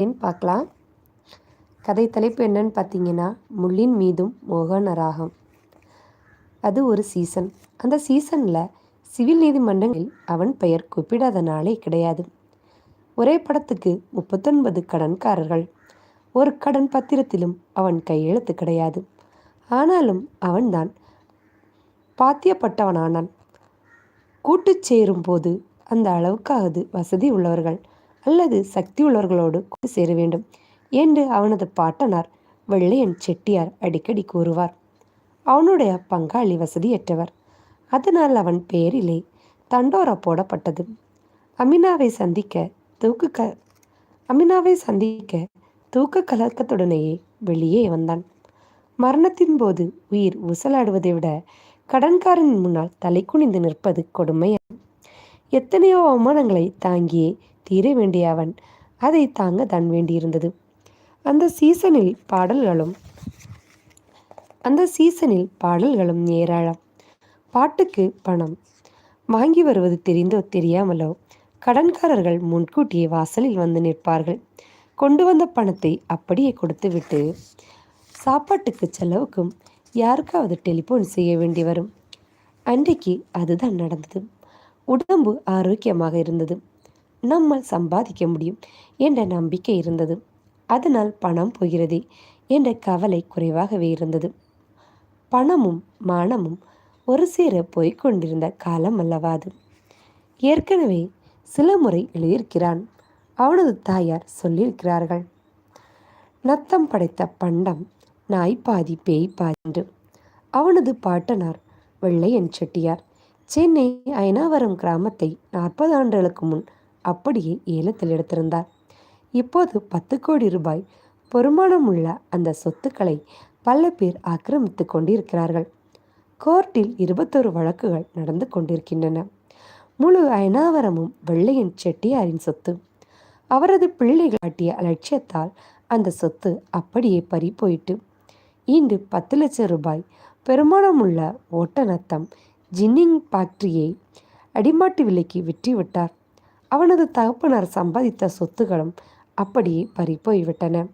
ஏன்னு பார்க்கலாம்? கதை தலைப்பு என்னன்னு பார்த்தீங்கன்னா முள்ளின் மீதும் மோகன ராகம் அது ஒரு சீசன் அந்த சீசனில் சிவில் நீதிமன்றங்களில் அவன் பெயர் குறிப்பிடாத நாளே கிடையாது. ஒரே படத்துக்கு முப்பத்தொன்பது கடன்காரர்கள். ஒரு கடன் பத்திரத்திலும் அவன் கையெழுத்து கிடையாது. ஆனாலும் அவன்தான் பாத்தியப்பட்டவனானான். கூட்டு சேரும் போது அந்த அளவுக்காவது வசதி உள்ளவர்கள். அல்லது சக்தியுள்ளவர்களோடு கொண்டு சேர வேண்டும் என்று அவனது பாட்டனார் வெள்ளையன் செட்டியார் அடிக்கடி கூறுவார். அவனுடைய பங்காளி வசதியற்றவர். அதனால் அவன் பெயரிலே தண்டோரா போடப்பட்டது. அமினாவை சந்திக்க தூக்கு க அமினாவை சந்திக்க தூக்க கலக்கத்துடனேயே வெளியே வந்தான். மரணத்தின் போது உயிர் உசலாடுவதை விட கடன்காரனின் முன்னால் தலை குனிந்து நிற்பது கொடுமை எத்தனையோ அவமானங்களை தாங்கியே தீர வேண்டிய அவன் அதை தாங்க தான் வேண்டியிருந்தது. அந்த சீசனில் பாடல்களும் அந்த சீசனில் பாடல்களும் ஏராளம். பாட்டுக்கு பணம் வாங்கி வருவது தெரிந்தோ தெரியாமலோ கடன்காரர்கள் முன்கூட்டியே வாசலில் வந்து நிற்பார்கள். கொண்டு வந்த பணத்தை அப்படியே கொடுத்துவிட்டு சாப்பாட்டுக்கு செலவுக்கும் யாருக்காவது டெலிஃபோன் செய்ய வேண்டி வரும். அன்றைக்கு அதுதான் நடந்தது. உடம்பு ஆரோக்கியமாக இருந்தது. நம்மால் சம்பாதிக்க முடியும் என்ற நம்பிக்கை இருந்தது. அதனால் பணம் போகிறதே என்ற கவலை குறைவாகவே இருந்தது. பணமும் மானமும் ஒரு சேர போய்கொண்டிருந்த காலம் அல்லவா அது? ஏற்கனவே சில முறை எழுதியிருக்கிறான். அவனது தாயார் சொல்லியிருக்கிறார்கள் நத்தம் படைத்த பண்டம் நாய் பாதி பேய் பாதி என்று. அவனது பாட்டனார் வெள்ளையன் செட்டியார். சென்னை அயனாவரம் கிராமத்தை நாற்பது ஆண்டுகளுக்கு முன் அப்படியே ஏலத்தில் எடுத்திருந்தார். இப்போது பத்து கோடி ரூபாய் பொறுமானமுள்ள அந்த சொத்துக்களை பல பேர் ஆக்கிரமித்து கொண்டிருக்கிறார்கள். கோர்ட்டில் இருபத்தொரு வழக்குகள் நடந்து கொண்டிருக்கின்றன. முழு அயனாவரமும் வெள்ளையன் செட்டியாரின் சொத்து. அவரது பிள்ளைகள் காட்டிய அலட்சியத்தால் அந்த சொத்து அப்படியே பறி போயிட்டு இன்று பத்து லட்சம் ரூபாய் பெருமானமுள்ள ஓட்டநத்தம் ஜின்னிங் ஃபேக்டரியை அடிமாட்டு விலைக்கு விற்றுவிட்டார். அவனது தகப்பனார் சம்பாதித்த சொத்துகளும் அப்படியே பறிப்போய்விட்டன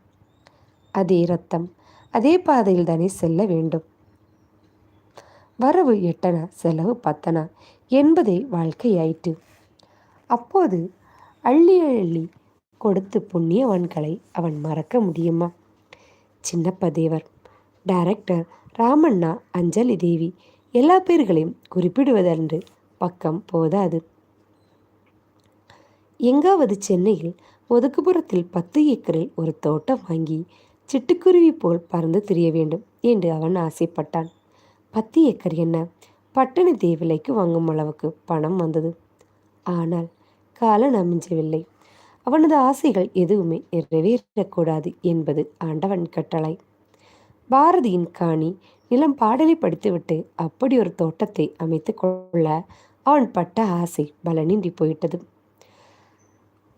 அதே ரத்தம் அதே பாதையில் தானே செல்ல வேண்டும். வரவு எட்டன செலவு பத்தன என்பதே வாழ்க்கையாயிற்று. அப்போது அள்ளி அள்ளி கொடுத்து புண்ணியவான்களை அவன் மறக்க முடியுமா? சின்னப்பதேவர் டைரக்டர் ராமண்ணா அஞ்சலி தேவி எல்லா பேர்களையும் குறிப்பிடுவதென்று பக்கம் போதாது. எங்காவது சென்னையில் ஒதுக்குப்புறத்தில் பத்து ஏக்கரில் ஒரு தோட்டம் வாங்கி சிட்டுக்குருவி போல் பறந்து திரிய வேண்டும் என்று அவன் ஆசைப்பட்டான். பத்து ஏக்கர் என்ன? பட்டண தேவிலைக்கு வாங்கும் அளவுக்கு பணம் வந்தது. ஆனால் காலம் அமைஞ்சவில்லை. அவனது ஆசைகள் எதுவுமே நிறைவேறக்கூடாது என்பது ஆண்டவன் கட்டளை. பாரதியின் காணி நிலம் பாடலை படித்துவிட்டு அப்படி ஒரு தோட்டத்தை அமைத்து கொள்ள அவன் பட்ட ஆசை பலனின்றி போயிட்டது.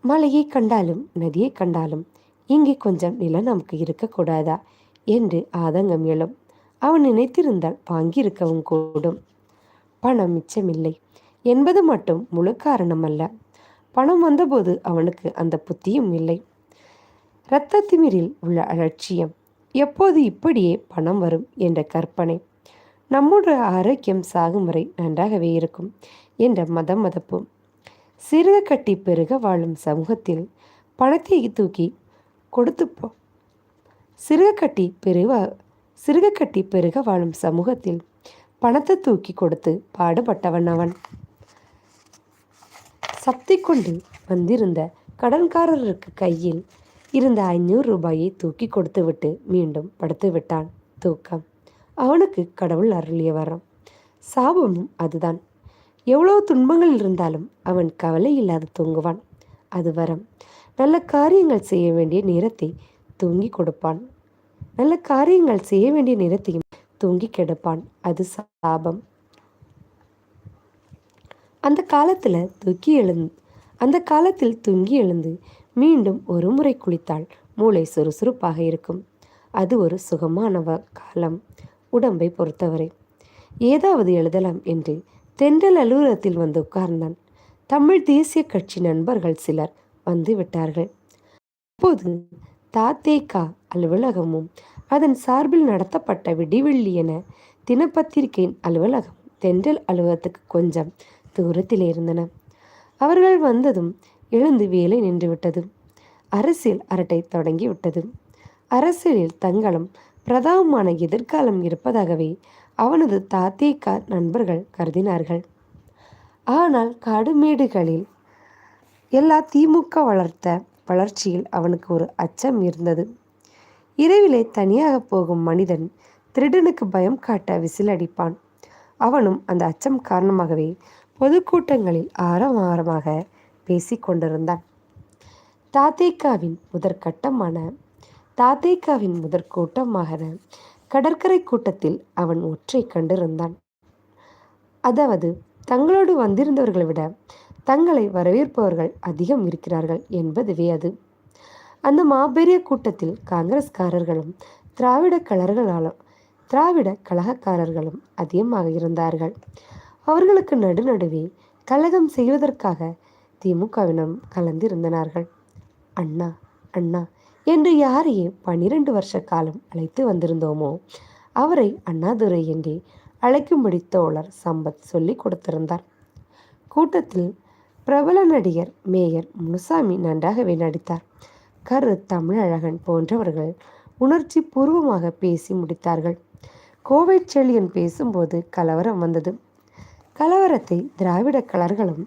மலையை கண்டாலும் நதியை கண்டாலும் இங்கே கொஞ்சம் நிலம் நமக்கு இருக்கக்கூடாதா என்று ஆதங்கம் எழும். அவன் நினைத்திருந்தால் வாங்கியிருக்கவும் கூடும். பணம் மிச்சமில்லை. என்பது மட்டும் முழு காரணம் அல்ல பணம் வந்தபோது அவனுக்கு அந்த புத்தியும் இல்லை. இரத்த திமிரில் உள்ள அலட்சியம். எப்போது இப்படியே பணம் வரும் என்ற கற்பனை. நம்முடைய ஆரோக்கியம் சாகும் வரை நன்றாகவே இருக்கும் என்ற மதம் மதப்பும். சிறுக கட்டி பெருக வாழும் சமூகத்தில் பணத்தை தூக்கி கொடுத்து போ சிறுக கட்டி பெருவ சிறுக கட்டி பெருக வாழும் சமூகத்தில் பணத்தை தூக்கி கொடுத்து பாடுபட்டவன் அவன். சப்தி கொண்டு வந்திருந்த கடன்காரருக்கு கையில் இருந்த ஐநூறு ரூபாயை தூக்கி கொடுத்துவிட்டு மீண்டும் படுத்து விட்டான். தூக்கம். அவனுக்கு கடவுள் அருளிய வரம். சாபமும் அதுதான். எவ்வளோ துன்பங்கள் இருந்தாலும் அவன் கவலை இல்லாது தூங்குவான். அது வரம். நல்ல காரியங்கள் செய்ய வேண்டிய நேரத்தை தூங்கி கொடுப்பான். நல்ல காரியங்கள் செய்ய வேண்டிய நேரத்தையும் தூங்கி கெடுப்பான். அது சாபம். அந்த காலத்தில் தூக்கி எழுந்து அந்த காலத்தில் தூங்கி எழுந்து மீண்டும் ஒரு முறை குளித்தால் மூளை சுறுசுறுப்பாக இருக்கும். அது ஒரு சுகமான காலம். உடம்பை பொறுத்தவரை. ஏதாவது எழுதலாம் என்று தென்றல் அலுவலகத்தில் வந்து உட்கார்ந்தான். தமிழ் தேசிய கட்சி நண்பர்கள் சிலர் வந்து விட்டார்கள் அப்போது தாத்தேகா அலுவலகமும் அதன் சார்பில் நடத்தப்பட்ட விடிவெள்ளி என தினப்பத்திரிகையின் அலுவலகம் தென்றல் அலுவலகத்துக்கு கொஞ்சம் தூரத்தில் இருந்தன. அவர்கள் வந்ததும் எழுந்து வேலை நின்றுவிட்டது. அரசியல் அரட்டை தொடங்கிவிட்டது. அரசியலில் தங்களும் பிரதானமான எதிர்காலம் இருப்பதாகவே அவனது தாத்தேக்கா நண்பர்கள் கருதினார்கள். ஆனால் காடுமேடுகளில் எல்லா திமுக வளர்த்த வளர்ச்சியில் அவனுக்கு ஒரு அச்சம் இருந்தது. இரவிலே தனியாக போகும் மனிதன் திருடனுக்கு பயம் காட்ட விசில் அடிப்பான் அவனும் அந்த அச்சம் காரணமாகவே பொதுக்கூட்டங்களில் ஆரவாரமாக பேசிக் கொண்டிருந்தான். தாத்தேக்காவின் முதற்கட்டமான தாத்தேக்காவின் முதற்கூட்டமாக கடற்கரை கூட்டத்தில் அவன் ஒற்றை கண்டிருந்தான். அதாவது தங்களோடு வந்திருந்தவர்களை விட தங்களை வரவேற்பவர்கள் அதிகம் இருக்கிறார்கள் என்பதுவே அது. அந்த மாபெரிய கூட்டத்தில் காங்கிரஸ்காரர்களும் திராவிட கலர்களாலும் திராவிட கழகக்காரர்களும் அதிகமாக இருந்தார்கள். அவர்களுக்கு நடுநடுவே கலகம் செய்வதற்காக திமுகவினம் கலந்திருந்தனார்கள். அண்ணா அண்ணா என்று யாரையே பன்னிரண்டு வருஷ காலம் அழைத்து வந்திருந்தோமோ அவரை அண்ணாதுரை என்றே அழைக்கும்படி தோழர் சம்பத் சொல்லி கொடுத்திருந்தார். கூட்டத்தில் பிரபல நடிகர் மேயர் முனுசாமி நன்றாகவே நடித்தார். கரு தமிழழகன் போன்றவர்கள் உணர்ச்சி பூர்வமாக பேசி முடித்தார்கள். கோவை செழியன் பேசும்போது கலவரம் வந்தது. கலவரத்தை திராவிட கலர்களும்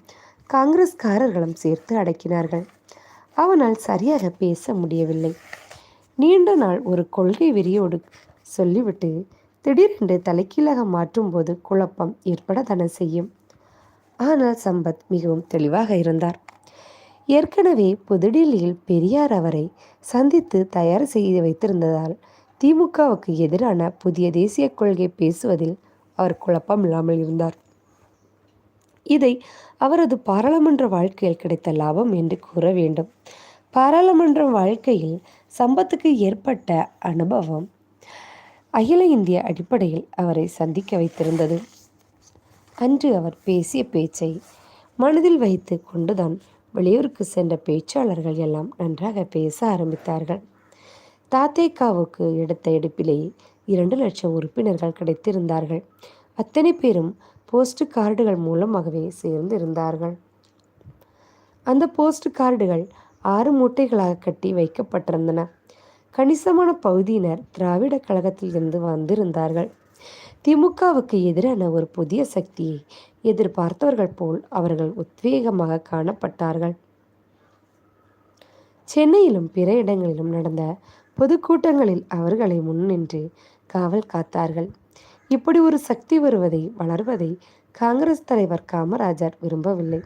காங்கிரஸ்காரர்களும் சேர்த்து அடக்கினார்கள். அவனால் சரியாக பேச முடியவில்லை. நீண்ட நாள் ஒரு கொள்கை வெறியோடு சொல்லிவிட்டு திடீரென்று தலைக்கீழாக மாற்றும்போது குழப்பம் ஏற்படத்தானே செய்யும். ஆனால் சம்பத் மிகவும் தெளிவாக இருந்தார். ஏற்கனவே புதுடில்லியில் பெரியார் அவரை சந்தித்து தயார் செய்து வைத்திருந்ததால் திமுகவுக்கு எதிரான புதிய தேசிய கொள்கை பேசுவதில் அவர் குழப்பம் இல்லாமல் இருந்தார். இதை அவரது பாராளுமன்ற வாழ்க்கையில் கிடைத்த லாபம் என்று கூற வேண்டும். பாராளுமன்ற வாழ்க்கையில் சம்பத்துக்கு ஏற்பட்ட அனுபவம் அகில இந்திய அடிப்படையில் அவரை சந்திக்க வைத்திருந்தது. அன்று அவர் பேசிய பேச்சை மனதில் வைத்து கொண்டுதான் வெளியூருக்கு சென்ற பேச்சாளர்கள் எல்லாம் நன்றாக பேச ஆரம்பித்தார்கள். தாத்தேக்காவுக்கு எடுத்த எடுப்பிலேயே இரண்டு லட்சம் உறுப்பினர்கள் கிடைத்திருந்தார்கள். அத்தனை பேரும் போஸ்ட் கார்டுகள் மூலமாகவே சேர்ந்து இருந்தார்கள் அந்த போஸ்ட் கார்டுகள் ஆறு மூட்டைகளாக கட்டி வைக்கப்பட்டிருந்தன. கணிசமான பகுதியினர் திராவிட கழகத்தில் இருந்து வந்திருந்தார்கள். திமுகவுக்கு எதிரான ஒரு புதிய சக்தியை எதிர்பார்த்தவர்கள் போல் அவர்கள் உத்வேகமாக காணப்பட்டார்கள். சென்னையிலும் பிற இடங்களிலும் நடந்த பொதுக்கூட்டங்களில் அவர்களை முன்னின்று காவல் காத்தார்கள். இப்படி ஒரு சக்தி வருவதை வளர்வதை காங்கிரஸ் தலைவர் காமராஜர் விரும்பவில்லை.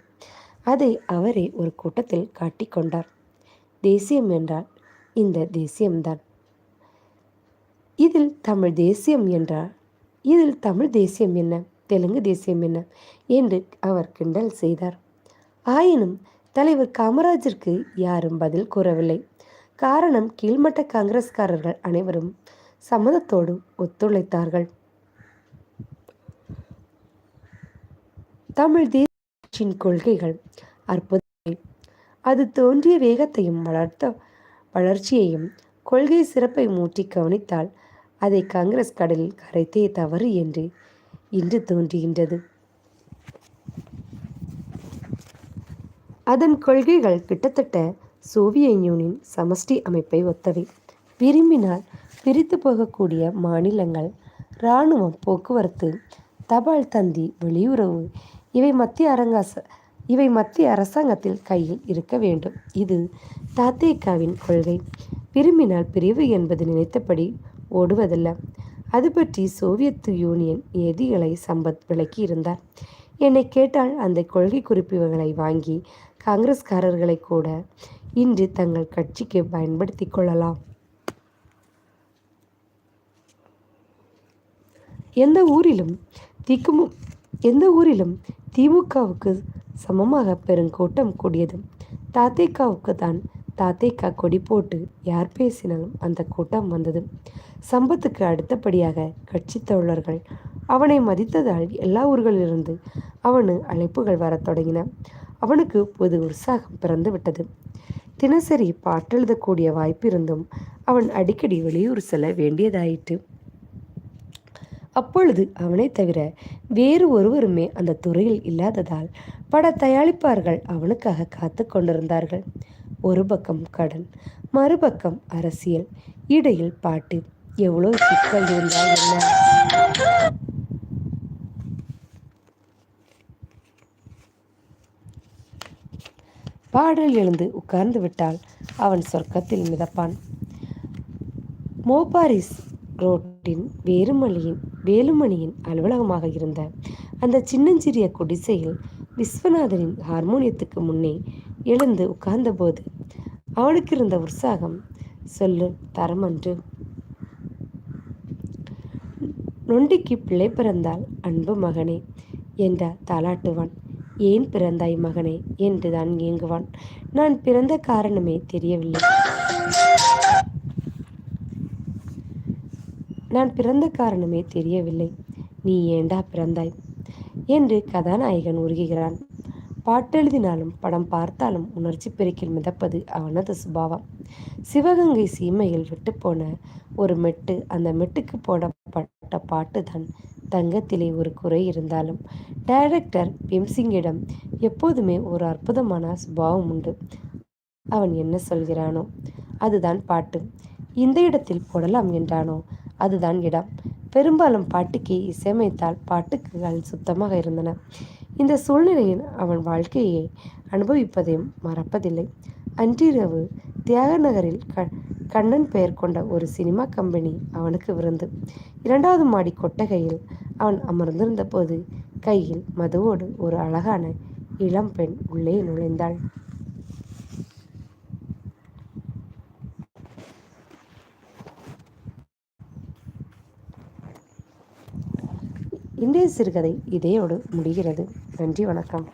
அதை அவரே ஒரு கூட்டத்தில் காட்டிக்கொண்டார் தேசியம் என்றால் இந்த தேசியம்தான் இதில் தமிழ் தேசியம் என்றால் இதில் தமிழ் தேசியம் என்ன? தெலுங்கு தேசியம் என்ன? என்று அவர் கிண்டல் செய்தார். ஆயினும் தலைவர் காமராஜருக்கு யாரும் பதில் கூறவில்லை. காரணம் கீழ்மட்ட காங்கிரஸ்காரர்கள் அனைவரும் சம்மதத்தோடு ஒத்துழைத்தார்கள். தமிழ் தேசியின் கொள்கைகள் அற்புதமே அது தோன்றிய வேகத்தையும் வளர்த்த வளர்ச்சியையும் கொள்கை சிறப்பை மூட்டி கவனித்தால் அதை காங்கிரஸ் கடலில் கரைத்தே தவறு என்று இன்று தோன்றுகின்றது. அதன் கொள்கைகள் கிட்டத்தட்ட சோவியத் யூனியன் சமஷ்டி அமைப்பை ஒத்தவை. விரும்பினால் பிரித்து போகக்கூடிய மாநிலங்கள் இராணுவம் போக்குவரத்து தபால் தந்தி வெளியுறவு இவை மத்திய அரங்காச இவை மத்திய அரசாங்கத்தில் கையில் இருக்க வேண்டும். இது தாத்தேக்காவின் கொள்கை. விரும்பினால் பிரிவு என்பது நினைத்தபடி ஓடுவதல்ல. அது பற்றி சோவியத் யூனியன் எதிகளை சம்பத் விளக்கி இருந்தார் என்னை கேட்டால் அந்த கொள்கை குறிப்புகளை வாங்கி காங்கிரஸ்காரர்களை கூட இன்று தங்கள் கட்சிக்கு பயன்படுத்தி கொள்ளலாம். எந்த ஊரிலும் திக்குமு எந்த ஊரிலும் திமுகவுக்கு சமமாக பெருங்கூட்டம் கூடியது. தாத்தேக்காவுக்கு தான் தாத்தேக்கா கொடி போட்டு யார் பேசினாலும் அந்த கூட்டம் வந்தது. சம்பத்துக்கு அடுத்தபடியாக கட்சி தோழர்கள் அவனை மதித்ததால் எல்லா ஊர்களிலிருந்து அவனு அழைப்புகள் வரத் தொடங்கின. அவனுக்கு புது உற்சாகம் பிறந்து விட்டது. தினசரி பாட்டெழுதக்கூடிய வாய்ப்பிருந்தும் அவன் அடிக்கடி வெளியூர் செல்ல வேண்டியதாயிற்று. அப்பொழுது அவனை தவிர வேறு ஒருவருமே அந்த துறையில் இல்லாததால் பட தயாரிப்பார்கள் அவனுக்காக காத்து கொண்டிருந்தார்கள். ஒரு பக்கம் கடன் மறுபக்கம் அரசியல் இடையில் பாட்டு. எவ்வளோ சிக்கல் இருந்தால் என்ன? பாடல் எழுந்து உட்கார்ந்து விட்டால் அவன் சொர்க்கத்தில் மிதப்பான். மோபாரிஸ் ரோட்டின் வேலுமணியின் வேலுமணியின் அலுவலகமாக இருந்த அந்த சின்னஞ்சிறிய குடிசையில் விஸ்வநாதனின் ஹார்மோனியத்துக்கு முன்னே எழுந்து உட்கார்ந்தபோது அவனுக்கு இருந்த உற்சாகம் சொல்லு தரமன்று. நொண்டிக்கு பிள்ளை பிறந்தால் அன்பு மகனே என்றார் தாலாட்டுவான் ஏன் பிறந்தாய் மகனே? என்று தான் ஏங்குவான். நான் பிறந்த காரணமே தெரியவில்லை. நான் பிறந்த காரணமே தெரியவில்லை. நீ ஏண்டா பிறந்தாய்? என்று கதாநாயகன் உருகுகிறான். பாட்டெழுதினாலும் படம் பார்த்தாலும் உணர்ச்சி பெருக்கில் மிதப்பது அவனது சுபாவம். சிவகங்கை சீமையில் விட்டுப்போன ஒரு மெட்டு அந்த மெட்டுக்கு போடப்பட்ட பாட்டு தான் தங்கத்திலே ஒரு குறை இருந்தாலும் டைரக்டர் பீம்சிங்கிடம் எப்போதுமே ஒரு அற்புதமான சுபாவம் உண்டு. அவன் என்ன சொல்கிறானோ அதுதான் பாட்டு. இந்த இடத்தில் போடலாம் என்றானோ அதுதான் இடம். பெரும்பாலும் பாட்டுக்கு இசையமைத்தால் பாட்டுக்குகள் சுத்தமாக இருந்தன. இந்த சூழ்நிலையில் அவன் வாழ்க்கையை அனுபவிப்பதையும் மறப்பதில்லை. அன்றிரவு தியாக நகரில் க கண்ணன் பெயர் கொண்ட ஒரு சினிமா கம்பெனி அவனுக்கு விருந்து. இரண்டாவது மாடி கொட்டகையில் அவன் அமர்ந்திருந்த போது கையில் மதுவோடு ஒரு அழகான இளம் பெண் உள்ளே நுழைந்தாள். இன்றைய சிறுகதை இதையோடு முடிகிறது. நன்றி வணக்கம்.